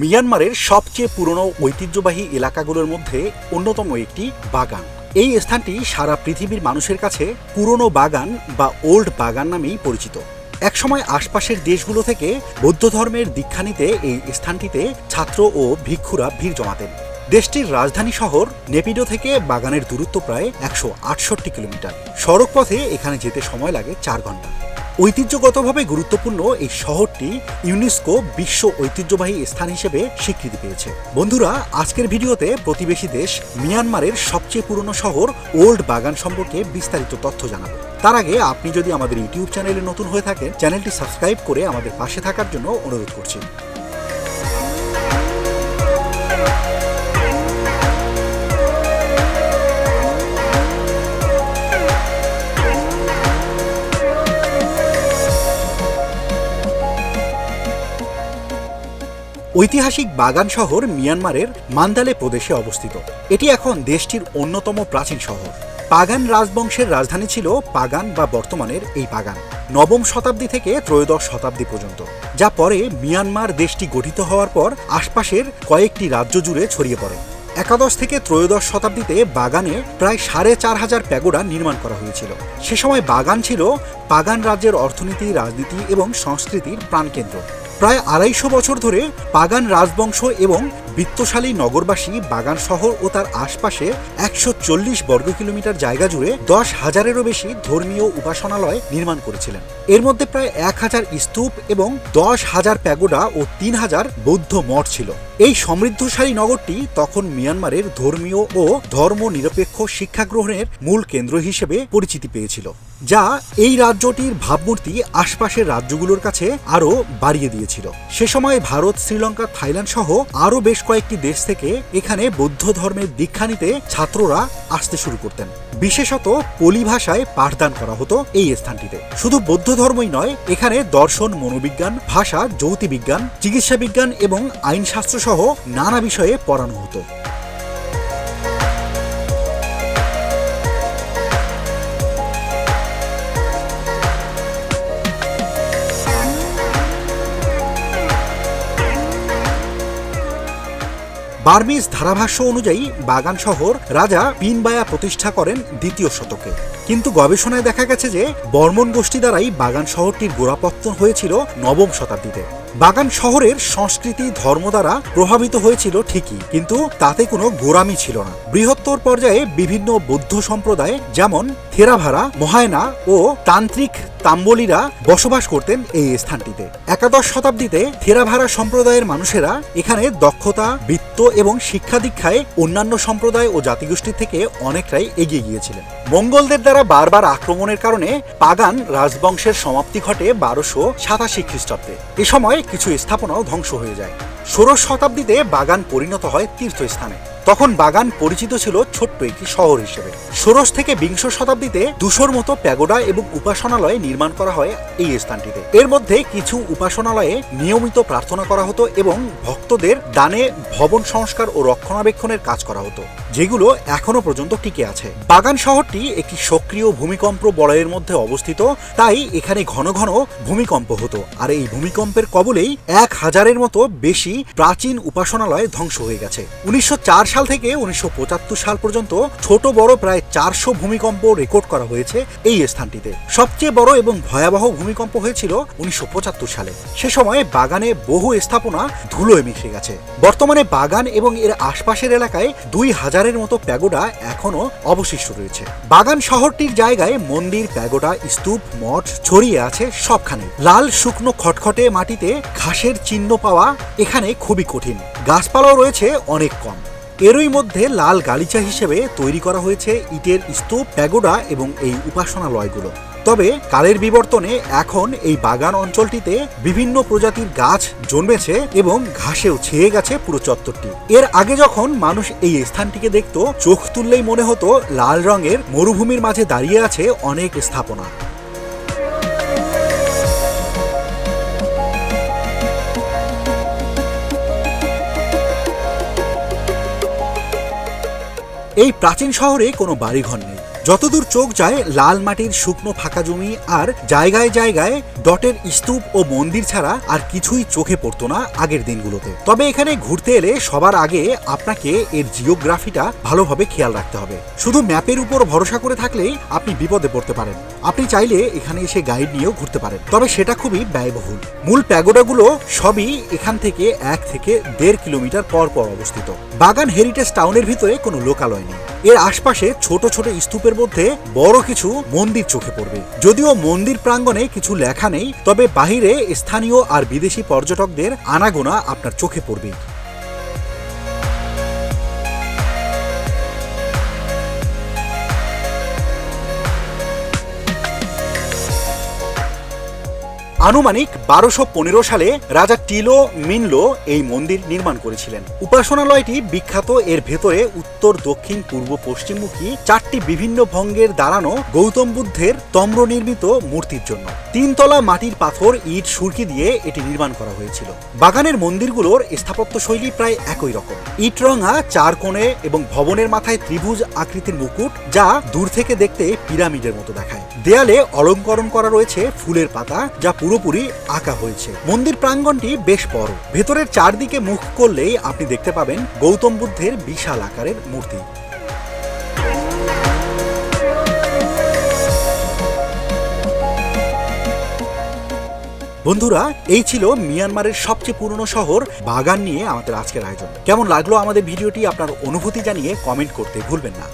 মিয়ানমারের সবচেয়ে পুরনো ঐতিহ্যবাহী এলাকাগুলোর মধ্যে অন্যতম একটি বাগান। এই স্থানটি সারা পৃথিবীর মানুষের কাছে পুরনো বাগান বা ওল্ড বাগান নামেই পরিচিত। একসময় আশপাশের দেশগুলো থেকে বৌদ্ধ ধর্মের দীক্ষা নিতে এই স্থানটিতে ছাত্র ও ভিক্ষুরা ভিড় জমাতেন। দেশটির রাজধানী শহর নেপিডো থেকে বাগানের দূরত্ব প্রায় একশো আটষট্টি কিলোমিটার। সড়ক পথে এখানে যেতে সময় লাগে চার ঘণ্টা। ঐতিহ্যগতভাবে গুরুত্বপূর্ণ এই শহরটি ইউনেস্কো বিশ্ব ঐতিহ্যবাহী স্থান হিসেবে স্বীকৃতি পেয়েছে। বন্ধুরা, আজকের ভিডিওতে প্রতিবেশী দেশ মিয়ানমারের সবচেয়ে পুরনো শহর ওল্ড বাগান সম্পর্কে বিস্তারিত তথ্য জানাব। তার আগে আপনি যদি আমাদের ইউটিউব চ্যানেলে নতুন হয়ে থাকেন, চ্যানেলটি সাবস্ক্রাইব করে আমাদের পাশে থাকার জন্য অনুরোধ করছি। ঐতিহাসিক বাগান শহর মিয়ানমারের মান্দালে প্রদেশে অবস্থিত। এটি এখন দেশটির অন্যতম প্রাচীন শহর। পাগান রাজবংশের রাজধানী ছিল পাগান বা বর্তমানের এই পাগান, নবম শতাব্দী থেকে ত্রয়োদশ শতাব্দী পর্যন্ত, যা পরে মিয়ানমার দেশটি গঠিত হওয়ার পর আশপাশের কয়েকটি রাজ্য জুড়ে ছড়িয়ে পড়ে। একাদশ থেকে ত্রয়োদশ শতাব্দীতে বাগানে প্রায় সাড়ে চার হাজার প্যাগোডা নির্মাণ করা হয়েছিল। সে সময় বাগান ছিল পাগান রাজ্যের অর্থনীতি, রাজনীতি এবং সংস্কৃতির প্রাণকেন্দ্র। প্রায় আড়াইশো বছর ধরে পাগান রাজবংশ এবং বিত্তশালী নগরবাসী, বাগান শহর ও তার আশপাশে একশো চল্লিশ বর্গ কিলোমিটার জায়গা জুড়ে দশ হাজারেরও বেশি ধর্মীয় উপাসনালয় নির্মাণ করেছিলেন। এর মধ্যে প্রায় এক হাজার স্তূপ এবং দশ হাজার প্যাগোডা ও তিন হাজার বৌদ্ধ মঠ ছিল। এই সমৃদ্ধশালী নগরটি তখন মিয়ানমারের ধর্মীয় ও ধর্ম নিরপেক্ষ শিক্ষা গ্রহণের মূল কেন্দ্র হিসেবে পরিচিতি পেয়েছিল, যা এই রাজ্যটির ভাবমূর্তি আশপাশের রাজ্যগুলোর কাছে আরও বাড়িয়ে দিয়েছিল। সে সময় ভারত, শ্রীলঙ্কা, থাইল্যান্ড সহ আরও বেশ কয়েকটি দেশ থেকে এখানে বৌদ্ধ ধর্মের দীক্ষা নিতে ছাত্ররা আসতে শুরু করতেন। বিশেষত পলি ভাষায় পাঠদান করা হতো এই স্থানটিতে। শুধু বৌদ্ধ ধর্মই নয়, এখানে দর্শন, মনোবিজ্ঞান, ভাষা যৌতিবিজ্ঞান চিকিৎসা বিজ্ঞান এবং আইনশাস্ত্র সহ নানা বিষয়ে পড়ানো হতো। বার্মিজ ধারাভাষ্য অনুযায়ী বাগান শহর রাজা পিনবায়া প্রতিষ্ঠা করেন দ্বিতীয় শতকে। কিন্তু গবেষণায় দেখা গেছে যে বর্মন গোষ্ঠী দ্বারাই বাগান শহরটির গোড়াপত্তন হয়েছিল নবম শতাব্দীতে। বাগান শহরের সংস্কৃতি, ধর্ম দ্বারা প্রভাবিত হয়েছিল ঠিকই, কিন্তু তাতে কোনো গোড়ামি ছিল না। বৃহত্তর পর্যায়ে বিভিন্ন বৌদ্ধ সম্প্রদায়, যেমন থেরাভারা, মহায়না ও তান্ত্রিক তাম্বলিরা বসবাস করতেন এই স্থানটিতে। একাদশ শতাব্দীতে থেরাভারা সম্প্রদায়ের মানুষেরা এখানে দক্ষতা, বৃত্ত এবং শিক্ষা দীক্ষায় অন্যান্য সম্প্রদায় ও জাতিগোষ্ঠীর থেকে অনেকটাই এগিয়ে গিয়েছিলেন। মঙ্গলদের দ্বারা বারবার আক্রমণের কারণে পাগান রাজবংশের সমাপ্তি ঘটে বারোশো সাতাশি খ্রিস্টাব্দে। এ সময় কিছু স্থাপনাও ধ্বংস হয়ে যায়। ষোড়শ শতাব্দীতে বাগান পরিণত হয় তীর্থস্থানে। তখন বাগান পরিচিত ছিল ছোট্ট একটি শহর হিসেবে। ষোড়শ থেকে বিংশ শতাব্দীতে দুশোর মতো প্যাগোডা এবং উপাসনালয় নির্মাণ করা হয় এই স্থানটিতে। এর মধ্যে কিছু উপাসনালয়ে নিয়মিত প্রার্থনা করা হতো এবং ভক্তদের দানে ভবন সংস্কার ও রক্ষণাবেক্ষণের কাজ করা হতো, যেগুলো এখনও পর্যন্ত টিকে আছে। বাগান শহরটি একটি সক্রিয় ভূমিকম্প বলয়ের মধ্যে অবস্থিত, তাই এখানে ঘন ঘন ভূমিকম্প হতো। আর এই ভূমিকম্পের কবলেই এক হাজারের মতো বেশি প্রাচীন উপাসনালয় ধ্বংস হয়ে গেছে। উনিশশো থেকে উনিশশো সাল পর্যন্ত ছোট বড় প্রায় চারশো ভূমিকম্প রেকর্ড করা হয়েছে এই স্থানটিতে। সবচেয়ে বড় এবং ভয়াবহ ভূমিকম্প হয়েছিল উনিশশো সালে। সে সময় বাগানে বহু স্থাপনা ধুলোয় মিশে গেছে। বর্তমানে বাগান এবং এর আশপাশের এলাকায় দুই হাজারের মতো প্যাগোডা এখনও অবশিষ্ট রয়েছে। বাগান শহরটির জায়গায় মন্দির, প্যাগোডা, স্তূপ, মঠ ছড়িয়ে আছে সবখানে। লাল, শুকনো, খটখটে মাটিতে ঘাসের চিহ্ন পাওয়া এখানে খুবই কঠিন। গাছপালাও রয়েছে অনেক কম। এরই মধ্যে লাল গালিচা হিসেবে তৈরি করা হয়েছে ইটের স্তূপ, প্যাগোডা এবং এই উপাসনালয়গুলো। তবে কালের বিবর্তনে এখন এই বাগান অঞ্চলটিতে বিভিন্ন প্রজাতির গাছ জন্মেছে এবং ঘাসেও ছেয়ে গেছে পুরো চত্বরটি। এর আগে যখন মানুষ এই স্থানটিকে দেখত, চোখ তুললেই মনে হতো লাল রঙের মরুভূমির মাঝে দাঁড়িয়ে আছে অনেক স্থাপনা। এই প্রাচীন শহরে কোনো বাড়িঘর নেই। যতদূর চোখ যায়, লাল মাটির শুকনো ফাঁকা জমি আর জায়গায় জায়গায় ডটের স্তূপ ও মন্দির ছাড়া আর কিছুই চোখে পড়তো না আগের দিনগুলোতে। তবে এখানে ঘুরতে এলে সবার আগে আপনাকে এর জিওগ্রাফিটা ভালোভাবে খেয়াল রাখতে হবে। শুধু ম্যাপের উপর ভরসা করে থাকলেই আপনি বিপদে পড়তে পারেন। আপনি চাইলে এখানে এসে গাইড নিয়েও ঘুরতে পারেন। তবে সেটা খুবই ব্যয়বহুল। মূল প্যাগোডাগুলো সবই এখান থেকে এক থেকে দেড় কিলোমিটার পর পর অবস্থিত। বাগান হেরিটেজ টাউনের ভিতরে কোনো লোকালয় নেই। এর আশপাশে ছোট ছোট স্তূপের মধ্যে বড় কিছু মন্দির চোখে পড়বে। যদিও মন্দির প্রাঙ্গণে কিছু লেখা নেই, তবে বাহিরে স্থানীয় আর বিদেশি পর্যটকদের আনাগোনা আপনার চোখে পড়বে আনুমানিক বারোশো পনেরো সালে রাজা টিলো মিনলো এই মন্দির নির্মাণ করেছিলেন। উপাসনালয়টি বিখ্যাত, এর ভেতরে উত্তর, দক্ষিণ, পূর্ব, পশ্চিমমুখী চারটি বিভিন্ন ভঙ্গের দাঁড়ানো গৌতম বুদ্ধের তম্র নির্মিত মূর্তির জন্য। তিনতলা মাটির পাথর, ইট, সুরকি দিয়ে এটি নির্মাণ করা হয়েছিল। বাগানের মন্দিরগুলোর স্থাপত্য শৈলী প্রায় একই রকম। ইট রঙা, চার কোণে এবং ভবনের মাথায় ত্রিভুজ আকৃতির মুকুট, যা দূর থেকে দেখতে পিরামিডের মতো দেখায়। দেয়ালে অলঙ্করণ করা রয়েছে ফুলের পাতা, যা পুরোপুরি আঁকা হয়েছে। মন্দির প্রাঙ্গণটি বেশ বড়। ভেতরের চারদিকে মুখ করলেই আপনি দেখতে পাবেন গৌতম বুদ্ধের বিশাল আকারের মূর্তি। বন্ধুরা, এই ছিল মিয়ানমারের সবচেয়ে পুরনো শহর, বাগান নিয়ে আমাদের আজকের আয়োজন। কেমন লাগল আমাদের ভিডিওটি আপনার অনুভূতি জানিয়ে কমেন্ট করতে ভুলবেন না।